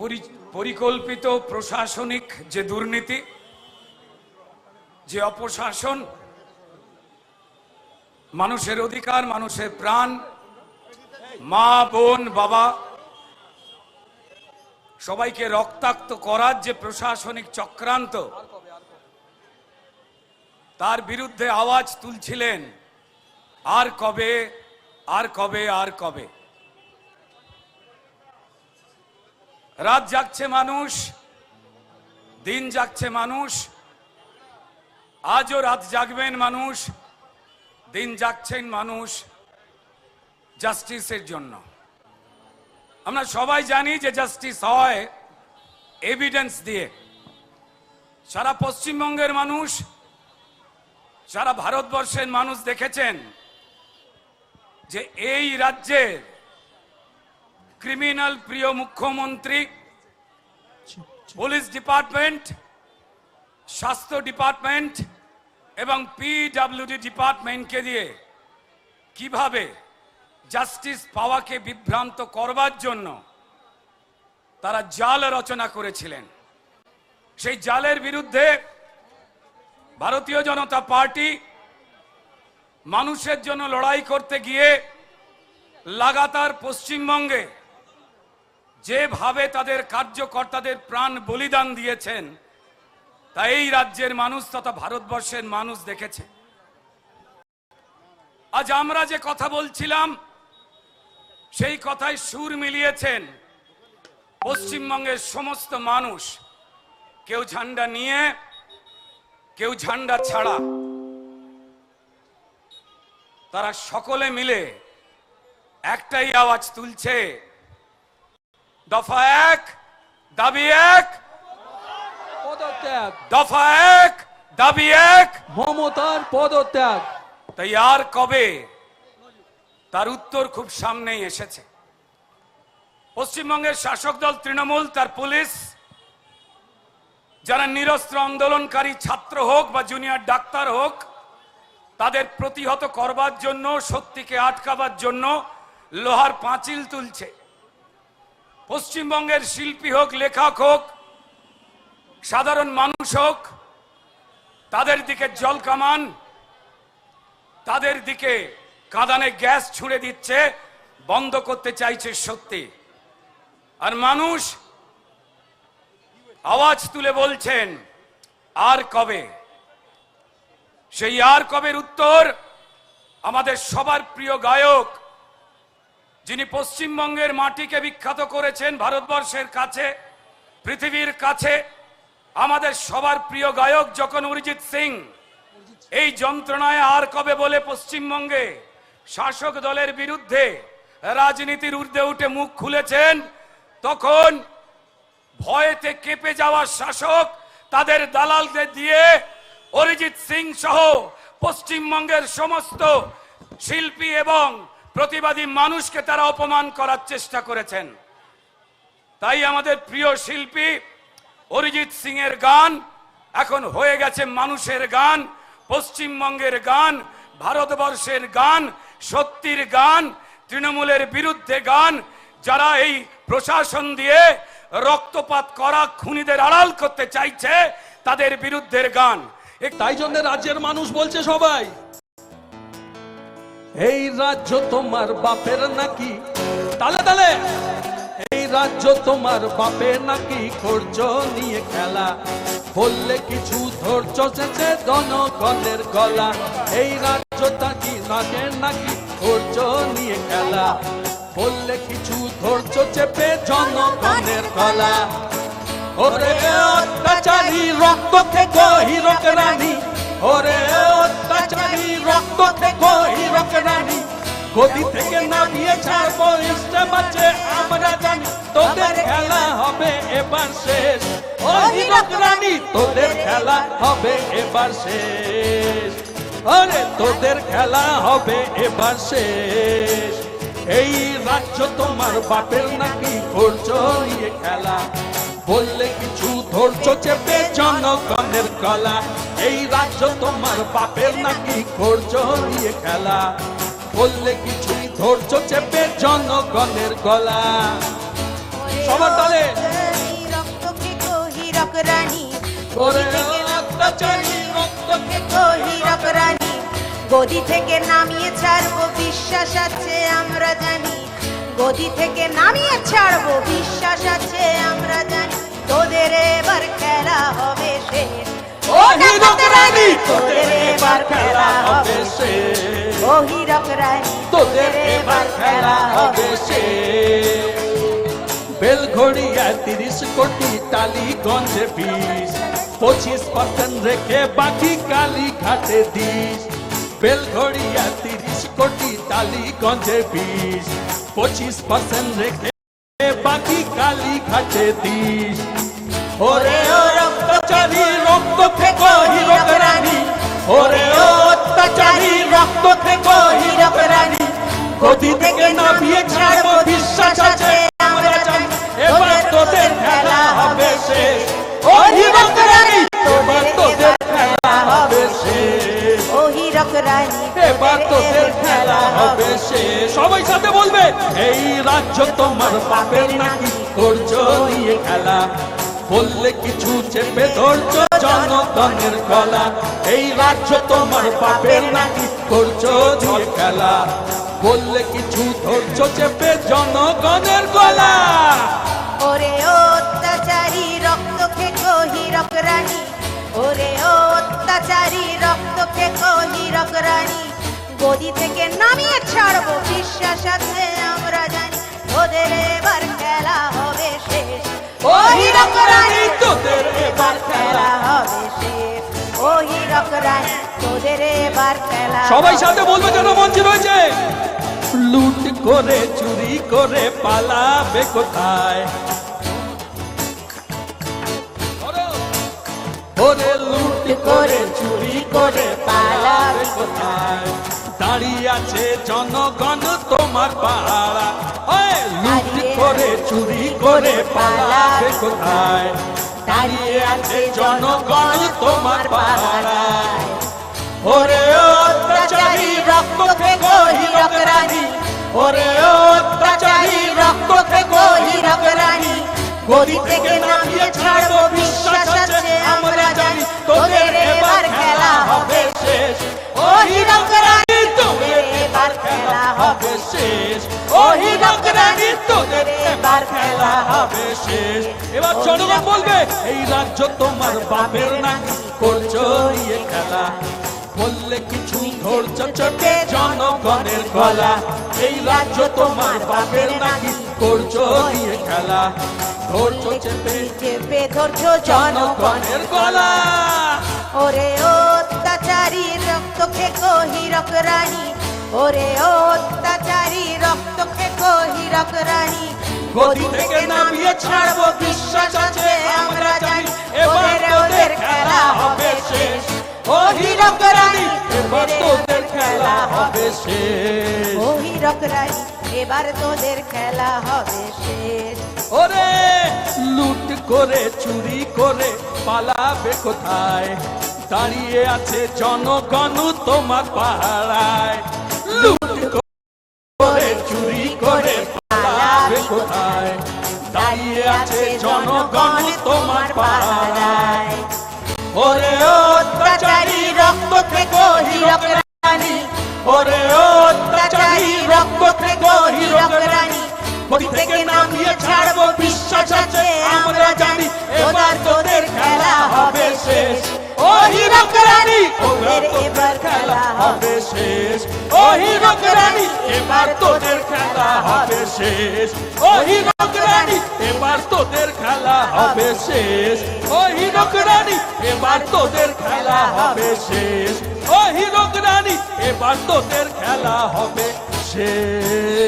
পরি- পরিকল্পিত প্রশাসনিক যে দুর্নীতি, যে অপশাসন, মানুষের অধিকার, মানুষের প্রাণ, মা, বোন, বাবা, সবাইকে রক্তাক্ত করার যে প্রশাসনিক চক্রান্ত, তার বিরুদ্ধে আওয়াজ তুলছিলেন, আর কবে আর কবে আর কবে? রাত জাগছে মানুষ, দিন জাগছে মানুষ, আজও রাত জাগবেন মানুষ, দিন জাগছেন মানুষ জাস্টিসের জন্য। আমরা সবাই জানি যে জাস্টিস হয় এভিডেন্স দিয়ে। সারা পশ্চিমবঙ্গের মানুষ, সারা ভারতবর্ষের মানুষ দেখেছেন যে এই রাজ্যের ক্রিমিনাল প্রিয় মুখ্যমন্ত্রী পুলিশ ডিপার্টমেন্ট, স্বাস্থ্য ডিপার্টমেন্ট এবং পিডাব্লিউডি ডিপার্টমেন্টকে দিয়ে কীভাবে জাস্টিস পাওয়াকে বিভ্রান্ত করবার জন্য তারা জাল রচনা করেছিলেন। সেই জালের বিরুদ্ধে ভারতীয় জনতা পার্টি মানুষের জন্য লড়াই করতে গিয়ে লাগাতার পশ্চিমবঙ্গে যেভাবে তাদের কার্যকর্তাদের প্রাণ বলিদান দিয়েছেন তা এই রাজ্যের মানুষ তথা ভারতবর্ষের মানুষ দেখেছে। আজ আমরা যে কথা বলছিলাম, সেই কথায় সুর মিলিয়েছেন পশ্চিমবঙ্গের সমস্ত মানুষ। কেউ ঝান্ডা নিয়ে, কেউ ঝান্ডা ছাড়া। তারা সকলে মিলে একটাই আওয়াজ তুলছে দফা এক দাবি এক। পদত্যাগ। দফা এক দাবি এক। মমতার পদত্যাগ। তাই আর কবে? তার উত্তর খুব সামনেই এসেছে। পশ্চিমবঙ্গের শাসক দল তৃণমূল তার পুলিশ যারা নিরস্ত্র আন্দোলনকারী ছাত্র হোক বা জুনিয়র ডাক্তার হোক তাদের প্রতিহত করবার জন্য সত্যিকে আটকাবার জন্য লোহার পাঁচিল তুলছে। পশ্চিমবঙ্গের শিল্পী হোক, লেখক হোক, সাধারণ মানুষ হোক, তাদের দিকে জল কামান, তাদের দিকে কাঁদানে গ্যাস ছুঁড়ে দিচ্ছে, বন্ধ করতে চাইছে সত্যি। আর মানুষ আওয়াজ তুলে বলছেন, আর কবে? সেই আর কবের উত্তর আমাদের সবার প্রিয় গায়ক যিনি পশ্চিমবঙ্গের মাটিকে বিখ্যাত করেছেন ভারতবর্ষের কাছে, পৃথিবীর কাছে, আমাদের সবার প্রিয় গায়ক যখন অরিজিৎ সিং, এই যন্ত্রণায় আর কবে বলে পশ্চিমবঙ্গে? শাসক দলের বিরুদ্ধে রাজনীতির ঊর্ধ্বে উঠে মুখ খুলেছেন, তখন ভয়েতে কেঁপে যাওয়া শাসক তাদের দালালদের দিয়ে অরিজিৎ সিং সহ পশ্চিমবঙ্গের সমস্ত শিল্পী এবং প্রতিবাদী মানুষকে তারা অপমান করার চেষ্টা করেছেন। তাই আমাদের প্রিয় শিল্পী অরিজিৎ সিং এর গান, এখন হয়ে গেছে মানুষের গান, পশ্চিমবঙ্গের গান, ভারতবর্ষের গান, সত্যির গান, তৃণমূলের বিরুদ্ধে গান, যারা এই প্রশাসন দিয়ে রক্তপাত করা খুনিদের আড়াল করতে চাইছে, তাদের বিরুদ্ধের গান। তাই জন্য রাজ্যের মানুষ বলছে সবাই এই রাজ্য তোমার বাপের নাকি? তালে তালে! এই রাজ্য তোমার বাপের নাকি খর্জ নিয়ে খেলা? বললে কিছু ধৈর্য চেচে জনগণের গলা। এই রাজ্যটা কি নাকে নাকি খর্জ নিয়ে খেলা? বললে কিছু ধৈর্য চেপে জনগণের গলা। ওরে অত্যাচারী, রক্ত থেকে হিরক রানী ওরে অত্যাচারী রক্ত থেকে হিরক রানী। গদি থেকে নামিয়ে ছাড়বো ইস্টে বাচ্চে আমরা জানি তোদের খেলা হবে এবার শেষ। ও হিরক রানী তোদের খেলা হবে এবার শেষ। আরে তোদের খেলা হবে এবার শেষ। এই রাজ্য তোমার বাপের নাকি নিয়ে খেলা? বললে কিছু ধৈর্য চেপে জনের কলা। এই রাজ্য তোমার পাপের নাকি করছ খেলা। বললে কিছুই ধৈর্য চেপে জনগণের গলা। সবার দলে। রক্তকে কহিরক রানী গদি থেকে রক্তচারী রক্তকে কহিরক রানী। গদি থেকে নামিয়ে ছাড়বো, বিশ্বাস আছে, আমরা জানি। গদি থেকে নামিয়ে ছাড়বো, বিশ্বাস আছে, আমরা জানি। তোদের এবার খেলা হবে শেষ ও হীরক রানী! তোদের এবার খেলা হবে শেষ ও হীরক রানী তোদের এবার খেলা হবে শেষ বেলঘড়িয়া তিরিশ কোটি টালিগঞ্জে বিশ পঁচিশ পার্সেন্ট রেখে বাকি কালী ঘাটে দিস। বেলঘড়িয়া তিরিশ কোটি টালিগঞ্জে বিশ পঁচিশ পার্সেন্ট রেখে বাকি কালী খাটে দিস। ওরে ও রক্তচারী, রক্ত থেকে হীরক রানী। ওরে ও অত্যাচারী, রক্ত থেকে হীরক রানী। গদি থেকে নামিয়ে ছাড়বো সবাই সাথে বলবে, এই রাজ্য তোমার বাপের নাকি নিয়ে খেলা? বললে কিছু চেপে ধরছো জনগণের গলা। এই রাজ্য তোমার বাপের নাকি করছ দিয়ে খেলা? বললে কিছু ধরছো চেপে জনগণের গলা। ওরে অত্যাচারী, রক্ত খেকো হীরক রানী। ওরে অত্যাচারী, রক্ত খেকো হীরক রানী। গদি থেকে নামিয়ে ছাড়বো বিশ্বাস আছে আমরা জানি ওদের এবার খেলা হবে শেষ। ও হীরক রানী তোদের এবার খেলা হবে শেষ। ও হীরক রানী তোদের এবার খেলা সবাই সাথে বলবে যেন মঞ্চে রয়েছে? লুট করে চুরি করে পালাবে কোথায়? ওরে লুট করে চুরি করে পালাবে কোথায়? দাঁড়িয়ে আছে জনগণ তোমার পাড়া ওই লুট করে চুরি করে পালাবে কোথায়? দাঁড়িয়ে আছে জনগণ তোমার পাড়ায় ওরে অত্যাচারী রক্ত থেকে হীরক রানী। ওরে অত্যাচারী রক্ত থেকে হীরক রানী। গদি থেকে নামিয়ে ছাড়বো বিশ্বাস আছে আমরা জানি তোদের হীরক রানী তোদের এবার খেলা হবে শেষ। ও হীরক রানী তোদের এবার খেলা হবে শেষ। এবার জনগণ বলবে এই রাজ্য তোমার বাপের নাকি করছ ইয়ে খেলা। বললে কিছু ধৈর্য চটে জনগণের গলা। এই রাজ্য তোমার বাপের নাকি করছ দিয়ে খেলা। ধৈর্য চেপে চেপে ধরছো জনগণের গলা। ওরে অত্যাচারী রক্ত খেকো হীরক রানী। ওরে অত্যাচারী রক্ত খেকো হীরক রানী। গদি থেকে নামিয়ে ছাড়বো বিশ্বাস আছে আমরা জানি এবার তোদের খেলা হবে শেষ। ও হীরক রানী এবার তোদের খেলা হবে শেষ। রানী এবার তোদের খেলা হবে শেষ। ওরে, লুট করে, চুরি করে পালাবে কোথায়? দাঁড়িয়ে আছে জনগণ তোমার পাহারায়। লুট করে, চুরি করে পালাবে কোথায়? দাঁড়িয়ে আছে জনগণ তোমার পাহারায়। ওরে, অত্যাচারী, রক্ত থেকে হীরক ওরে, অত্যাচারী রানী থেকে নামিয়ে ছাড়বো বিশ্বাস আছে আমরা জানি এবার তোদের খেলা হবে শেষ। ও হীরক রানী ওদের এবার খেলা হবে শেষ। ও হীরক রানী, এবার তোদের খেলা হবে শেষ। ও হীরক রানী, এবার তোদের খেলা হবে শেষ। ও হীরক রানী, এবার তোদের খেলা হবে শেষ। ও হীরক রানী, এবার তোদের খেলা হবে শেষ।